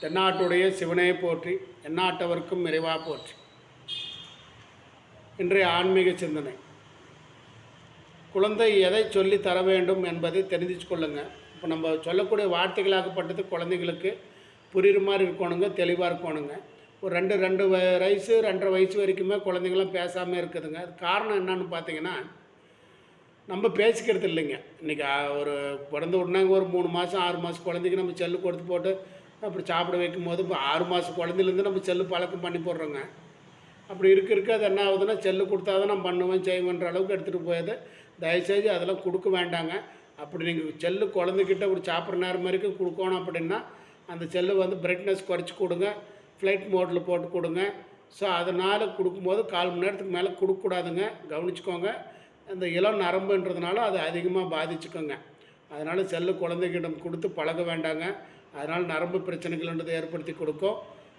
தென்னாட்டுடைய சிவனே போற்றி எந்நாட்டவர்க்கும் நிறைவா போற்றி. இன்றைய ஆன்மீக சிந்தனை. குழந்தை எதை சொல்லி தர வேண்டும் என்பதை தெரிஞ்சு கொள்ளுங்கள் இப்போ நம்ம சொல்லக்கூடிய வார்த்தைகளாகப்பட்டது குழந்தைகளுக்கு புரிகிற மாதிரி இருக்கணுங்க தெளிவாக இருக்கணுங்க. ஒரு ரெண்டு ரெண்டு வ- வயசு ரெண்டரை வயசு வரைக்குமே குழந்தைங்களாம் பேசாமல் இருக்குதுங்க. அது காரணம் என்னன்னு பார்த்தீங்கன்னா நம்ம பேசிக்கிறது இல்லைங்க. இன்றைக்கி ஒரு பிறந்த உடனே ஒரு மூணு மாதம் ஆறு மாதம் குழந்தைக்கு நம்ம செல்லு கொடுத்து போட்டு அப்படி சாப்பிட வைக்கும் போது இப்போ ஆறு மாதம் குழந்தைலேருந்து நம்ம செல்லு பழக்கம் பண்ணி போடுறோங்க. அப்படி இருக்க இருக்க அது என்ன ஆகுதுன்னா செல்லு கொடுத்தா தான் நான் பண்ணுவேன் செய்வேன்ற அளவுக்கு எடுத்துகிட்டு போயது தயவுசெய்து அதெல்லாம் கொடுக்க வேண்டாங்க. அப்படி நீங்கள் செல்லு குழந்தைக்கிட்ட ஒரு சாப்பிட்ற நேரம் வரைக்கும் கொடுக்கணும் அப்படின்னா அந்த செல்லு வந்து பிரைட்னஸ் குறைச்சி கொடுங்க. ஃப்ளைட் மோட்டில் போட்டு கொடுங்க. ஸோ அதனால் கொடுக்கும்போது கால் மணி நேரத்துக்கு மேலே கொடுக்கக்கூடாதுங்க. கவனிச்சுக்கோங்க. அந்த இளம் நரம்புன்றதுனால அது அதிகமாக பாதிச்சுக்கோங்க. அதனால் செல்லு குழந்தைக்கிட்ட கொடுத்து பழக வேண்டாங்க. அதனால் நரம்பு பிரச்சனைகள்ன்றது ஏற்படுத்தி கொடுக்கும்.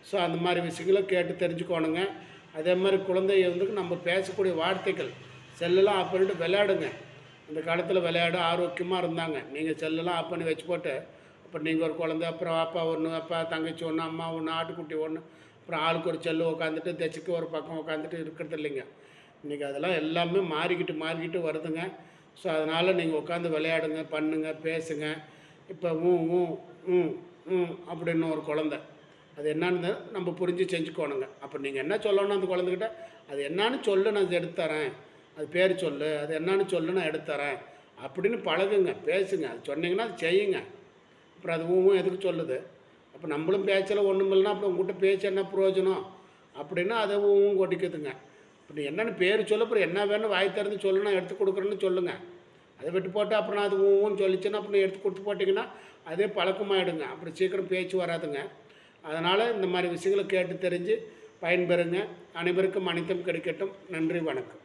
ஸோ அந்த மாதிரி விஷயங்களும் கேட்டு தெரிஞ்சுக்கோணுங்க. அதே மாதிரி குழந்தைய வந்து நம்ம பேசக்கூடிய வார்த்தைகள் செல்லெல்லாம் ஆஃப் பண்ணிட்டு விளையாடுங்க. அந்த காலத்தில் விளையாட ஆரோக்கியமாக இருந்தாங்க. நீங்கள் செல்லெல்லாம் ஆஃப் பண்ணி வச்சு போட்டு அப்புறம் நீங்கள் ஒரு குழந்தை அப்புறம் அப்பா ஒன்று அப்பா தங்கச்சி ஒன்று அம்மா ஒன்று ஆட்டுக்குட்டி ஒன்று அப்புறம் ஆளுக்கு ஒரு செல்லு உட்காந்துட்டு தச்சுக்கு ஒரு பக்கம் உட்காந்துட்டு இருக்கிறது இல்லைங்க. இன்றைக்கி அதெல்லாம் எல்லாமே மாறிக்கிட்டு மாறிக்கிட்டு வருதுங்க. ஸோ அதனால் நீங்கள் உட்காந்து விளையாடுங்க பண்ணுங்கள் பேசுங்கள் இப்போ ஊ ஊ ம் ம் அப்படின்னு ஒரு குழந்த. அது என்னன்னு நம்ம புரிஞ்சு செஞ்சுக்கோணுங்க. அப்போ நீங்கள் என்ன சொல்லணும் அந்த குழந்தைகிட்ட அது என்னன்னு சொல்லு நான் எடுத்து தரேன் அது பேர் சொல்லு. அது என்னன்னு சொல்லு நான் எடுத்து தரேன் அப்படின்னு பழகுங்க பேசுங்க. அது சொன்னீங்கன்னா அது செய்யுங்க. அப்புறம் அது ஊவும் எதுக்கு சொல்லுது? அப்போ நம்மளும் பேச்சல ஒன்றும் இல்லைன்னா அப்புறம் உங்கள்கிட்ட பேச்சு என்ன பிரயோஜனம் அப்படின்னா அதை ஊவும் கொட்டிக்குதுங்க இப்போ நீ என்னென்னு பேர் சொல்ல அப்புறம் என்ன வேணும் வாய் திறந்து சொல்லு நான் எடுத்து கொடுக்குறேன்னு சொல்லுங்கள் அதை விட்டு போட்டு அப்புறம் நான் அது ஊன்னு சொல்லிச்சுன்னா அப்புறம் எடுத்து கொடுத்து போட்டிங்கன்னா அதே பழக்கமாகிடுங்க அப்புறம் சீக்கிரம் பேச்சு வராதுங்க. அதனால் இந்த மாதிரி விஷயங்களை கேட்டு தெரிஞ்சு பயன்பெறுங்க. அனைவருக்கும் அனைத்தும் கிடைக்கட்டும். நன்றி வணக்கம்.